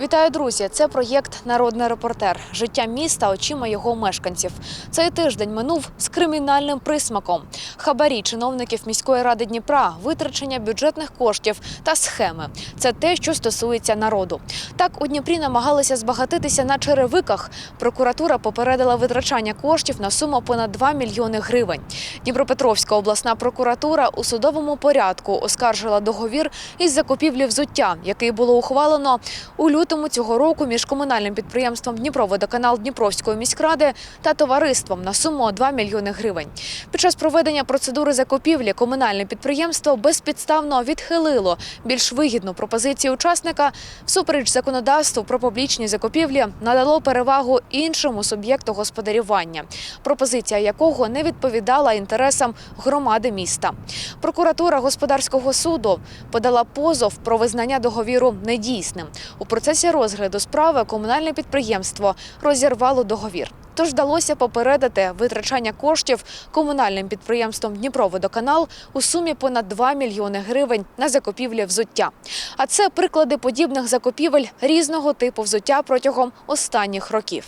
Вітаю, друзі! Це проєкт Народний репортер. Життя міста очима його мешканців. Цей тиждень минув з кримінальним присмаком. Хабарі чиновників міської ради Дніпра, витрачення бюджетних коштів та схеми. Це те, що стосується народу. Так у Дніпрі намагалися збагатитися на черевиках. Прокуратура попередила витрачання коштів на суму понад 2 мільйони гривень. Дніпропетровська обласна прокуратура у судовому порядку оскаржила договір із закупівлі взуття, який було ухвалено у лютому цього року між комунальним підприємством Дніпроводоканал Дніпровської міськради та товариством на суму 2 мільйони гривень. Під час проведення процедури закупівлі комунальне підприємство безпідставно відхилило більш вигідну пропозицію учасника всупереч законодавству про публічні закупівлі надало перевагу іншому суб'єкту господарювання, пропозиція якого не відповідала інтересам громади міста. Прокуратура господарського суду подала позов про визнання договіру недійсним. У процесі розгляду справи комунальне підприємство розірвало договір. Тож вдалося попередити витрачання коштів комунальним підприємством Дніпроводоканал у сумі понад 2 мільйони гривень на закупівлі взуття. А це приклади подібних закупівель різного типу взуття протягом останніх років.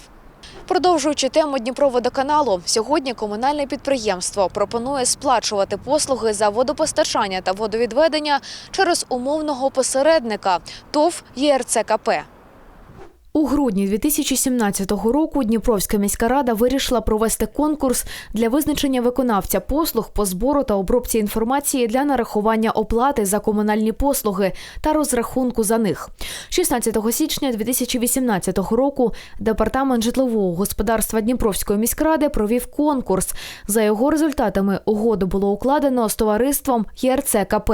Продовжуючи тему Дніпроводоканалу, сьогодні комунальне підприємство пропонує сплачувати послуги за водопостачання та водовідведення через умовного посередника ТОВ ЄРЦКП. У грудні 2017 року Дніпровська міська рада вирішила провести конкурс для визначення виконавця послуг по збору та обробці інформації для нарахування оплати за комунальні послуги та розрахунку за них. 16 січня 2018 року департамент житлового господарства Дніпровської міськради провів конкурс. За його результатами угоду було укладено з товариством ЄРЦКП.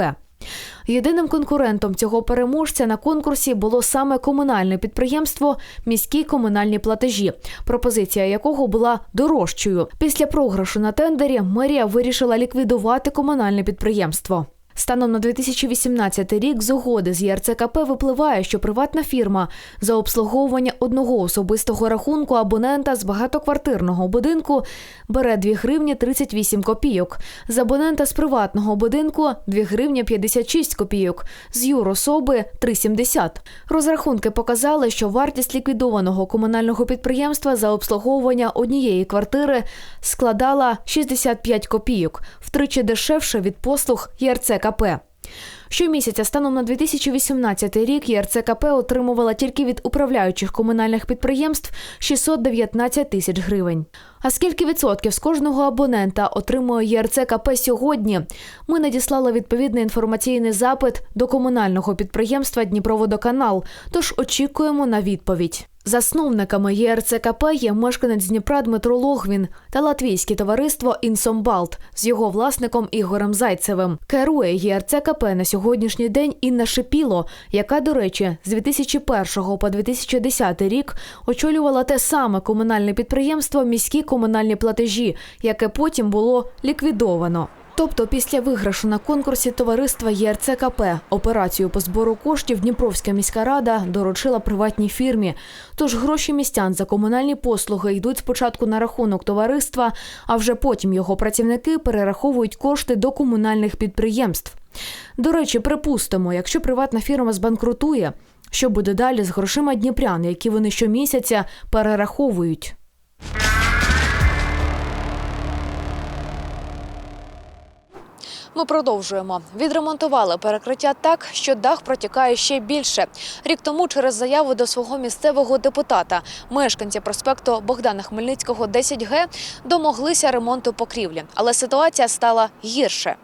Єдиним конкурентом цього переможця на конкурсі було саме комунальне підприємство Міські комунальні платежі, пропозиція якого була дорожчою. Після програшу на тендері мерія вирішила ліквідувати комунальне підприємство. Станом на 2018 рік з угоди з ЄРЦКП випливає, що приватна фірма за обслуговування одного особистого рахунку абонента з багатоквартирного будинку бере 2 гривні 38 копійок. З абонента з приватного будинку 2 гривні 56 копійок, з юрособи 3,70. Розрахунки показали, що вартість ліквідованого комунального підприємства за обслуговування однієї квартири складала 65 копійок, втричі дешевше від послуг ЄРЦКП. Щомісяця станом на 2018 рік ЄРЦКП отримувала тільки від управляючих комунальних підприємств 619 тисяч гривень. А скільки відсотків з кожного абонента отримує ЄРЦКП сьогодні? Ми надіслали відповідний інформаційний запит до комунального підприємства Дніпроводоканал, тож очікуємо на відповідь. Засновниками ЄРЦКП є мешканець Дніпра Дмитро Логвін та латвійське товариство Інсомбалт з його власником Ігорем Зайцевим. Керує ЄРЦКП на сьогоднішній день Інна Шипіло, яка, до речі, з 2001 по 2010 рік очолювала те саме комунальне підприємство Міські комунальні платежі, яке потім було ліквідовано. Тобто, після виграшу на конкурсі товариства ЄРЦКП операцію по збору коштів Дніпровська міська рада доручила приватній фірмі. Тож гроші містян за комунальні послуги йдуть спочатку на рахунок товариства, а вже потім його працівники перераховують кошти до комунальних підприємств. До речі, припустимо, якщо приватна фірма збанкрутує, що буде далі з грошима дніпрян, які вони щомісяця перераховують. Ми продовжуємо. Відремонтували перекриття так, що дах протікає ще більше. Рік тому через заяву до свого місцевого депутата мешканці проспекту Богдана Хмельницького 10Г домоглися ремонту покрівлі, але ситуація стала гірше.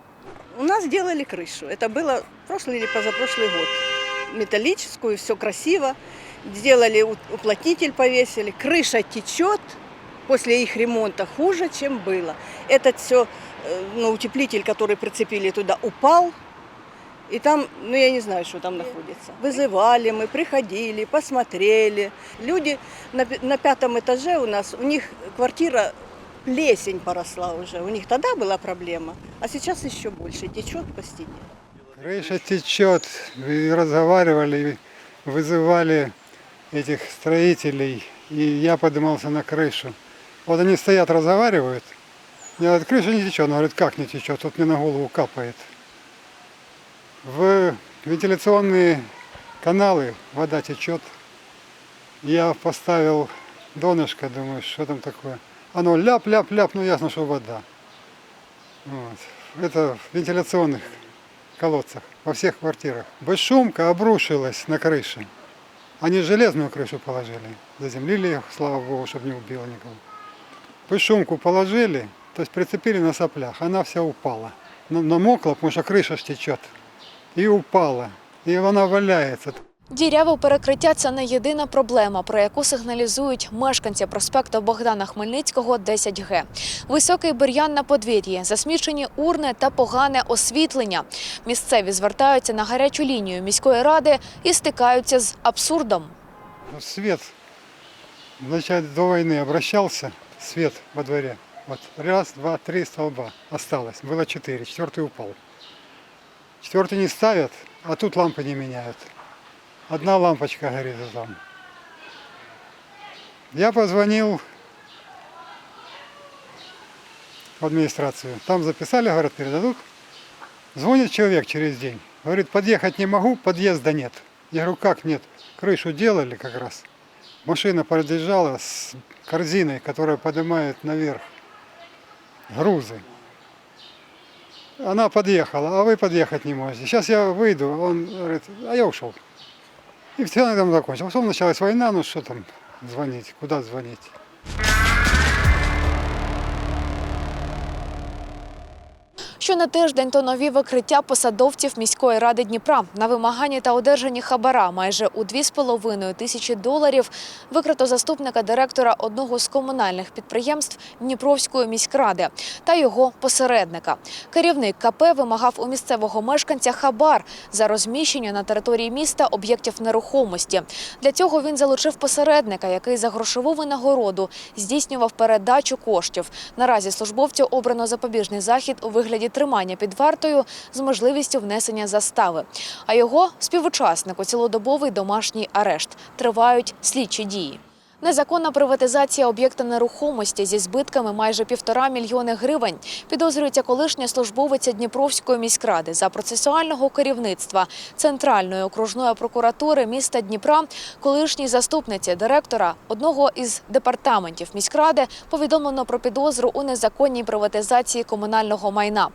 У нас делали крышу. Это было прошлый или позапрошлый год. Металлическую, все красиво. Сделали у- уплотнитель, повесили. Крыша течет после их ремонта хуже, чем было. Этот все, ну, утеплитель, который прицепили туда, упал. И там, ну я не знаю, что там находится. Вызывали мы, приходили, посмотрели. Люди на, на пятом этаже у нас, у них квартира плесень поросла уже. У них тогда была проблема, а сейчас еще больше течет по стене. Крыша течет. И разговаривали, вызывали этих строителей. И я поднимался на крышу. Вот они стоят, разговаривают. Я говорю, крыша не течет. Он говорит, как не течет? Тут мне на голову капает. В вентиляционные каналы вода течет. Я поставил донышко, думаю, что там такое. Оно ляп-ляп-ляп, ну ясно, что вода. Вот. Это в вентиляционных колодцах во всех квартирах. Бесшумка обрушилась на крыше. Они железную крышу положили, заземлили их, слава богу, чтобы не убило никого. Бесшумку положили, то есть прицепили на соплях, она вся упала. Намокла, потому что крыша ж течет. И упала. И она валяется. Діряве перекриття це не єдина проблема, про яку сигналізують мешканці проспекту Богдана Хмельницького, 10Г. Високий бур'ян на подвір'ї, засмічені урни та погане освітлення. Місцеві звертаються на гарячу лінію міської ради і стикаються з абсурдом. Вначале до войны обращался, свет во дворе. Вот раз, два, три столба осталось. Было четыре, четвертый упал. Четвертый не ставят, а тут лампы не меняют. Одна лампочка горит и там. Я позвонил в администрацию. Там записали, говорят, передадут. Звонит человек через день. Говорит, подъехать не могу, подъезда нет. Я говорю, как нет? Крышу делали как раз. Машина подъезжала с корзиной, которая поднимает наверх грузы. Она подъехала, а вы подъехать не можете. Сейчас я выйду, он говорит, а я ушел. И все на этом закончилось. Потом началась война, ну что там звонить, куда звонить. Що на тиждень то нові викриття посадовців міської ради Дніпра на вимаганні та одержанні хабара майже у 2,5 тисячі доларів викрито заступника директора одного з комунальних підприємств Дніпровської міськради та його посередника. Керівник КП вимагав у місцевого мешканця хабар за розміщення на території міста об'єктів нерухомості. Для цього він залучив посередника, який за грошову винагороду здійснював передачу коштів. Наразі службовцю обрано запобіжний захід у вигляді тримання під вартою з можливістю внесення застави. А його співучаснику цілодобовий домашній арешт. Тривають слідчі дії. Незаконна приватизація об'єкта нерухомості зі збитками майже півтора мільйони гривень підозрюється колишня службовиця Дніпровської міськради за процесуального керівництва Центральної окружної прокуратури міста Дніпра, колишній заступниці директора одного із департаментів міськради повідомлено про підозру у незаконній приватизації комунального майна.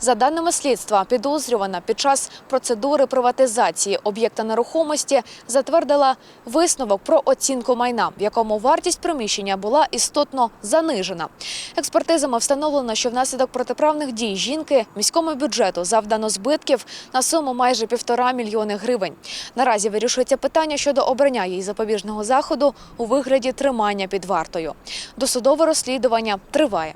За даними слідства, підозрювана під час процедури приватизації об'єкта нерухомості затвердила висновок про оцінку майна, в якому вартість приміщення була істотно занижена. Експертизами встановлено, що внаслідок протиправних дій жінки міському бюджету завдано збитків на суму майже півтора мільйони гривень. Наразі вирішується питання щодо обрання їй запобіжного заходу у вигляді тримання під вартою. Досудове розслідування триває.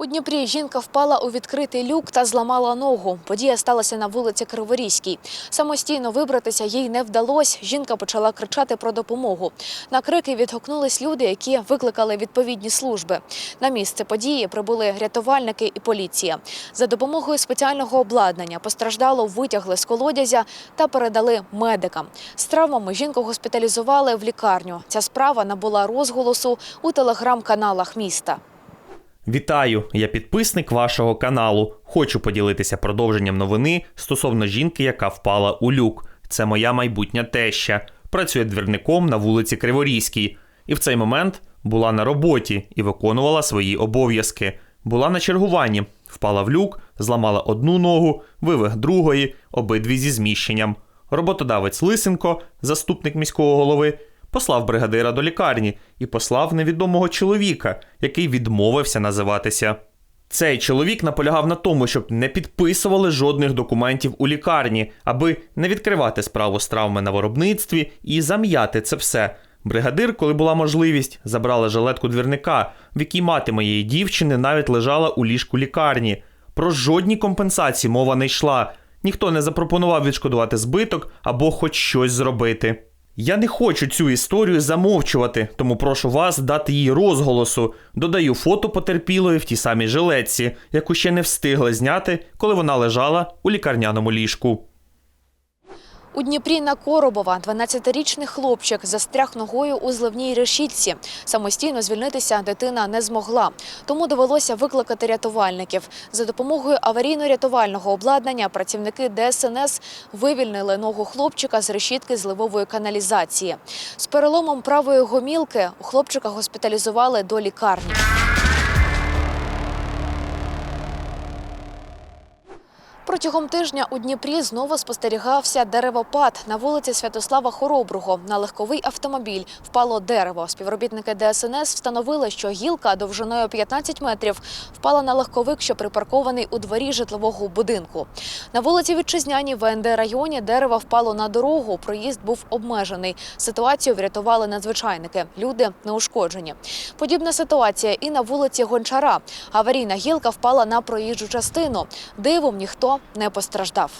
У Дніпрі жінка впала у відкритий люк та зламала ногу. Подія сталася на вулиці Криворізькій. Самостійно вибратися їй не вдалося. Жінка почала кричати про допомогу. На крики відгукнулись люди, які викликали відповідні служби. На місце події прибули рятувальники і поліція. За допомогою спеціального обладнання постраждало витягли з колодязя та передали медикам. З травмами жінку госпіталізували в лікарню. Ця справа набула розголосу у телеграм-каналах міста. Вітаю! Я підписник вашого каналу. Хочу поділитися продовженням новини стосовно жінки, яка впала у люк. Це моя майбутня теща. Працює двірником на вулиці Криворізькій. І в цей момент була на роботі і виконувала свої обов'язки. Була на чергуванні, впала в люк, зламала одну ногу, вивих другої, обидві зі зміщенням. Роботодавець Лисенко, заступник міського голови, послав бригадира до лікарні і послав невідомого чоловіка, який відмовився називатися. Цей чоловік наполягав на тому, щоб не підписували жодних документів у лікарні, аби не відкривати справу з травми на виробництві і зам'яти це все. Бригадир, коли була можливість, забрала жилетку двірника, в якій мати моєї дівчини навіть лежала у ліжку лікарні. Про жодні компенсації мова не йшла. Ніхто не запропонував відшкодувати збиток або хоч щось зробити. Я не хочу цю історію замовчувати, тому прошу вас дати їй розголосу. Додаю фото потерпілої в тій самій жилетці, яку ще не встигли зняти, коли вона лежала у лікарняному ліжку. У Дніпрі на Коробова 12-річний хлопчик застряг ногою у зливній решітці. Самостійно звільнитися дитина не змогла, тому довелося викликати рятувальників. За допомогою аварійно-рятувального обладнання працівники ДСНС вивільнили ногу хлопчика з решітки зливової каналізації. З переломом правої гомілки у хлопчика госпіталізували до лікарні. Протягом тижня у Дніпрі знову спостерігався деревопад. На вулиці Святослава Хороброго на легковий автомобіль впало дерево. Співробітники ДСНС встановили, що гілка довжиною 15 метрів впала на легковик, що припаркований у дворі житлового будинку. На вулиці Вітчизняній в НД районі дерево впало на дорогу. Проїзд був обмежений. Ситуацію врятували надзвичайники. Люди не ушкоджені. Подібна ситуація і на вулиці Гончара. Аварійна гілка впала на проїжджу частину. Дивом не постраждав.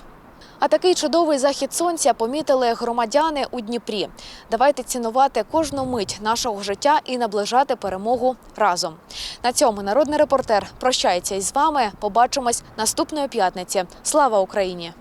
А такий чудовий захід сонця помітили громадяни у Дніпрі. Давайте цінувати кожну мить нашого життя і наближати перемогу разом. На цьому народний репортер прощається із вами. Побачимось наступної п'ятниці. Слава Україні!